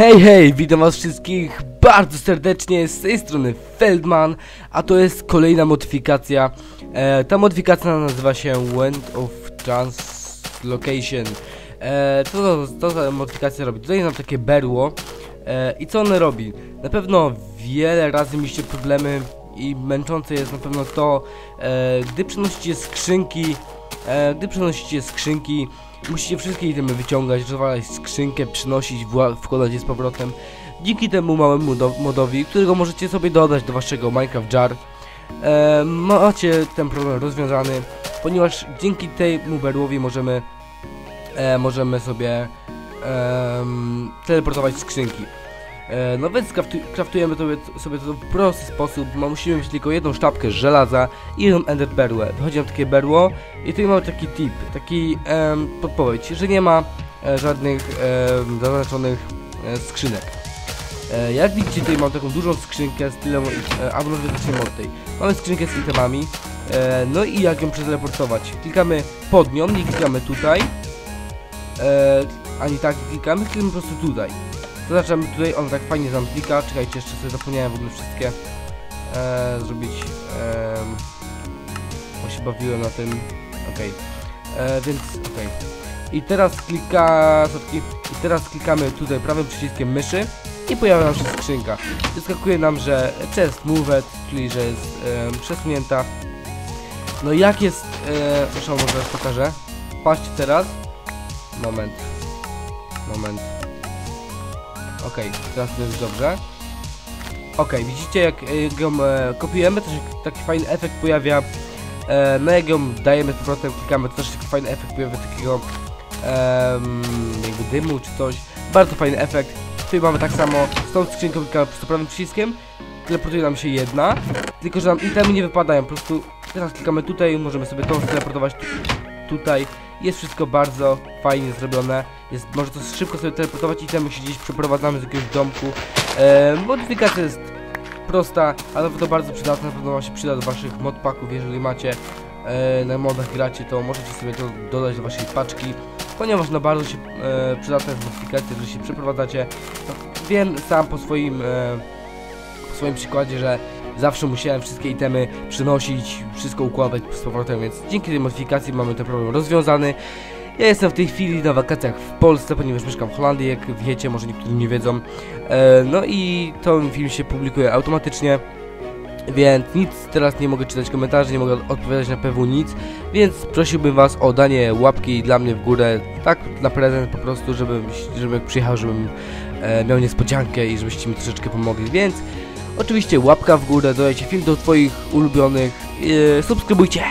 Hej, hej, witam was wszystkich bardzo serdecznie, z tej strony Feldman, a to jest kolejna modyfikacja. E, ta modyfikacja nazywa się Wind of Translocation. E, co to, to za modyfikacja robi? Tutaj mam takie berło e, i co on robi? Na pewno wiele razy mieliście problemy i męczące jest na pewno to, e, gdy przenosicie skrzynki, e, gdy przenosicie skrzynki, musicie wszystkie itemy wyciągać, rozwalać skrzynkę, przynosić, wkładać je z powrotem. Dzięki temu małemu do- modowi, którego możecie sobie dodać do waszego Minecraft Jar, e, macie ten problem rozwiązany, ponieważ dzięki temu berłowi możemy, e, możemy sobie teleportować skrzynki. E, no więc kraftu- kraftujemy sobie to w prosty sposób. Musimy mieć tylko jedną sztabkę żelaza i jedną ender berłę. Wychodzi nam takie berło i tutaj mamy taki tip, taki em, podpowiedź, że nie ma e, żadnych zaznaczonych e, skrzynek. E, jak widzicie tutaj mam taką dużą skrzynkę z tylem, e, a może zaczniemy od tej. Mamy skrzynkę z itemami, e, no i jak ją przeteleportować? Klikamy pod nią, nie klikamy tutaj, e, ani tak klikamy, klikamy po prostu tutaj. Zaznaczamy tutaj, on tak fajnie nam klika, czekajcie, jeszcze sobie zapomniałem w ogóle wszystkie e, zrobić, e, bo się bawiłem na tym, okej, E, więc okej. I teraz klika, i teraz klikamy tutaj prawym przyciskiem myszy i pojawia nam się skrzynka. Wyskakuje nam, że chest moved, czyli że jest e, przesunięta. No jak jest, e, zresztą może pokażę. Patrzcie teraz. Moment. Moment. Okej, teraz to jest dobrze. Okej, widzicie jak e, ją e, kopiujemy, się taki fajny efekt pojawia. E, no jak ją dajemy z powrotem, klikamy, to też taki fajny efekt pojawia takiego em, jakby dymu czy coś. Bardzo fajny efekt. Tutaj mamy tak samo, z tą skrzynką klikamy po prostu prawym przyciskiem. Teleportuje nam się jedna, tylko że nam itemy nie wypadają, po prostu teraz klikamy tutaj, możemy sobie tą teleportować tu, tutaj. Jest wszystko bardzo fajnie zrobione. Jest, może to szybko sobie teleportować itemy się gdzieś przeprowadzamy z jakiegoś domku. E, modyfikacja jest prosta, ale to bardzo przydatna, na pewno się przyda do waszych modpaków, jeżeli macie e, na modach gracie, to możecie sobie to dodać do waszej paczki, ponieważ na bardzo się e, jest modyfikacja, że się przeprowadzacie. No, wiem sam po swoim, e, po swoim przykładzie, że zawsze musiałem wszystkie itemy przynosić, wszystko układać z powrotem, więc dzięki tej modyfikacji mamy ten problem rozwiązany. Ja jestem w tej chwili na wakacjach w Polsce, ponieważ mieszkam w Holandii, jak wiecie, może niektórzy nie wiedzą. E, no i ten film się publikuje automatycznie, więc nic teraz nie mogę czytać komentarzy, nie mogę odpowiadać na PW nic, więc prosiłbym was o danie łapki dla mnie w górę, tak na prezent po prostu, żebym, żebym jak przyjechał, żebym e, miał niespodziankę i żebyście mi troszeczkę pomogli, więc oczywiście łapka w górę, dodajcie film do twoich ulubionych, e, subskrybujcie!